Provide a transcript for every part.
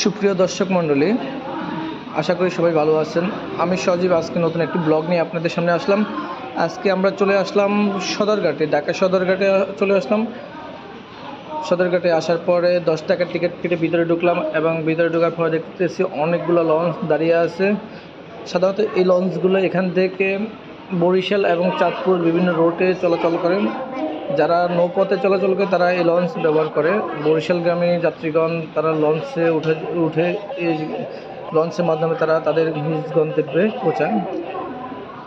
সুপ্রিয় দর্শক মণ্ডলী, আশা করি সবাই ভালো আছেন। আমি সজীব, আজকে নতুন একটি ব্লগ নিয়ে আপনাদের সামনে আসলাম। আজকে আমরা চলে আসলাম সদরঘাটে, ঢাকা সদরঘাটে চলে আসলাম। সদরঘাটে আসার পরে দশ টাকার টিকিট কেটে ভিতরে ঢুকলাম এবং ভিতরে ঢোকার পরে দেখতেছি অনেকগুলো লঞ্চ দাঁড়িয়ে আছে। সাধারণত এই লঞ্চগুলো এখান থেকে বরিশাল এবং চাঁদপুর বিভিন্ন রোডে চলাচল করে। যারা নৌপথে চলাচল করে, তারা এই লঞ্চ ব্যবহার করে। বরিশাল গ্রামে যাত্রীগণ, তারা লঞ্চে উঠে উঠে এই লঞ্চের মাধ্যমে তারা তাদের নিজ গন্তব্যে পৌঁছায়।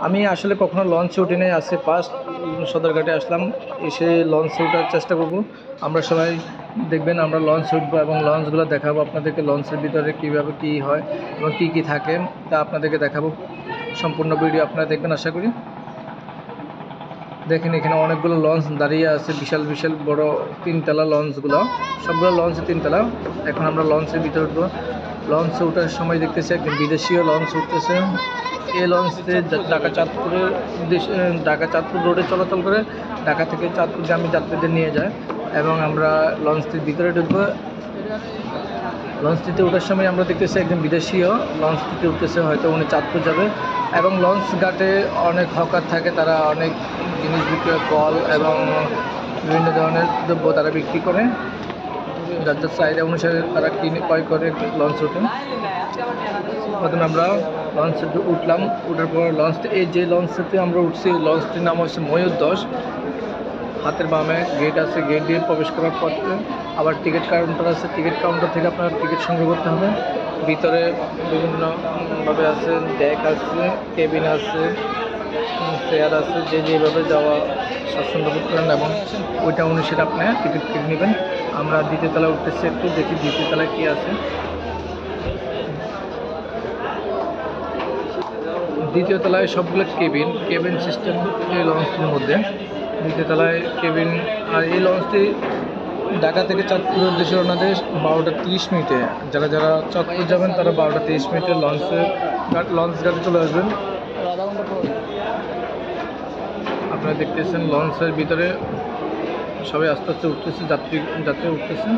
আমি আসলে কখনো লঞ্চে উঠি নাই, আজকে ফার্স্ট সদরঘাটে আসলাম, এসে লঞ্চে ওঠার চেষ্টা করব। আমরা সবাই দেখবেন আমরা লঞ্চে উঠবো এবং লঞ্চগুলো দেখাবো আপনাদেরকে, লঞ্চের ভিতরে কীভাবে কী হয় এবং কী কী থাকে, তা আপনাদেরকে দেখাবো। সম্পূর্ণ ভিডিও আপনারা দেখবেন, আশা করি। দেখেন এখানে অনেকগুলো লঞ্চ দাঁড়িয়ে আছে, বিশাল বিশাল বড় তিনতলা লঞ্চগুলো সবগুলো লঞ্চ তিনতলা। এখন আমরা লঞ্চের ভিতরে উঠবো। লঞ্চে ওঠার সময় দেখতেছি একজন বিদেশিও লঞ্চ উঠতেছে। এই লঞ্চে ঢাকা চাঁদপুরের ঢাকা চাঁদপুর রোডে চলাচল করে, ঢাকা থেকে চাঁদপুরগামী যাত্রীদের নিয়ে যায় এবং আমরা লঞ্চটির ভিতরে ঢুকবো। লঞ্চটিতে ওঠার সময় আমরা দেখতেছি একজন বিদেশিও লঞ্চটিতে উঠতেছে, হয়তো উনি চাঁদপুর যাবে। এবং লঞ্চ ঘাটে অনেক হকার থাকে তারা অনেক জিনিস বিক্রি করে, ফল এবং বিভিন্ন ধরনের দ্রব্য তারা বিক্রি করে। যার যার চাহিদা অনুসারে তারা কিনে ক্রয় করে লঞ্চ ওঠে প্রথমে আমরা লঞ্চে উঠলাম উঠার পর লঞ্চটা এই যে লঞ্চটাতে আমরা উঠছি লঞ্চটির নাম হচ্ছে ময়ূর দশ। হাতের বামে গেট আছে গেট দিয়ে প্রবেশ করার পর আবার টিকিট কাউন্টার আছে। টিকিট কাউন্টার থেকে আপনার টিকিট সংগ্রহ করতে হবে। ভিতরে বিভিন্নভাবে আছে ডেক আছে কেবিন আছে চেয়ার আছে, যে যেভাবে যাওয়া স্বাচ্ছন্দ্য বোধ করেন এবং ওইটা অনুসারে আপনি টিকিট কেটে নেবেন। আমরা দ্বিতীয় তলায় উঠতেছি একটু, দেখি দ্বিতীয় তলায় কী আছে। দ্বিতীয় তলায় সবগুলো কেবিন কেবিন সিস্টেম এই লঞ্চটির মধ্যে। দ্বিতীয় তলায় কেবিন আর এই লঞ্চটি ঢাকা থেকে চাঁদপুর উদ্দেশ্যে ওনাদের বারোটা তিরিশ মিনিটে। যারা যারা চাঁদপুর যাবেন, তারা বারোটা তিরিশ মিনিটে লঞ্চে লঞ্চ ঘাটে চলে আসবেন। আপনারা দেখতেছেন লঞ্চের ভিতরে সবাই আস্তে আস্তে উঠতেছে, যাত্রী যাত্রী উঠতেছে।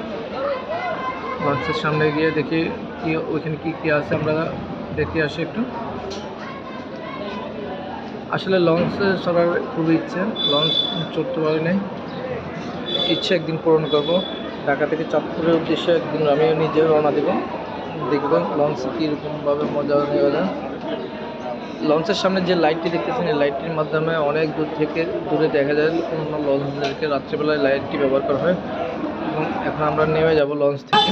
লঞ্চের সামনে গিয়ে দেখি কি ওইখানে কি কি আছে, আমরা দেখে আসি একটু। আসলে লঞ্চে চড়ার খুবই ইচ্ছে। লঞ্চ চড়তে পারি নাই। ইচ্ছে একদিন পূরণ করব। ঢাকা থেকে চাঁদপুরের উদ্দেশ্যে একদিন আমি নিজে রওনা দেব। দেখব লঞ্চে কীরকমভাবে মজা নেওয়া যায়। লঞ্চের সামনে যে লাইটটি দেখতেছেন এই লাইটটির মাধ্যমে অনেক দূর থেকে দূরে দেখা যায় অন্য লঞ্চদেরকে। রাত্রিবেলায় লাইটটি ব্যবহার করা হয়। এবং এখন আমরা নেমে যাব লঞ্চ থেকে।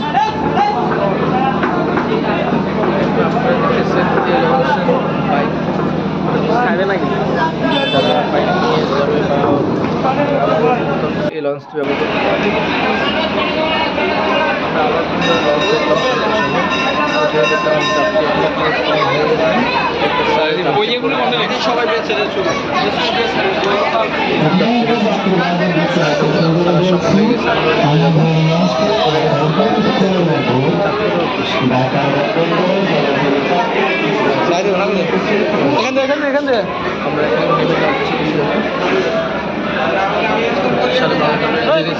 আপনারা দেখতেছেন এই লঞ্চের বাইক বাইক নিয়ে যাবে বা লঞ্চটি ব্যবহার করতে পারে আমরা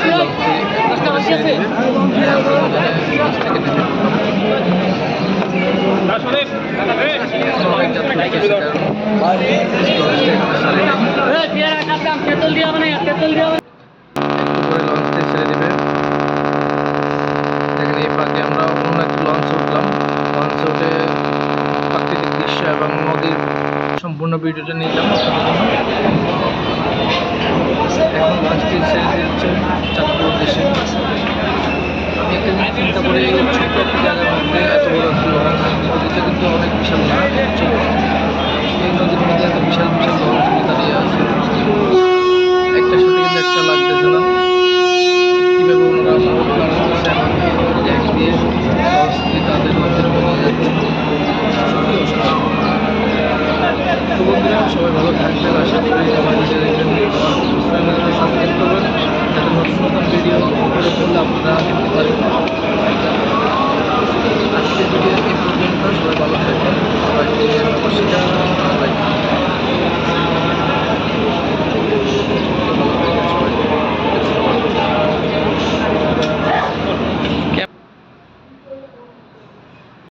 বেজে গেছি লঞ্চটি ছেড়ে দেবে আমরা দুজনে লঞ্চ থেকে নেমে অনেক যাত্রী উঠতেছে কারণ লঞ্চটি এখানে ছাড়েনি। একটু পরে লঞ্চটি ছেড়ে দেবে দেখেন এই ফাঁকে আমরা অন্য একটি লঞ্চে উঠলাম লঞ্চে উঠে প্রাকৃতিক দৃশ্য এবং নদীর সম্পূর্ণ ভিডিওটা নিলাম এখন লঞ্চটি ছেড়ে দিচ্ছে চাঁদপুর উদ্দেশ্যে আমি একটা চিন্তা করে এই সবাই ভালো থাকবেন, আশা করি আমার নিজের একজন সাবস্ক্রাইব করবেন নতুন নতুন ভিডিও করে ফেললে আপনারা দেখতে পারেন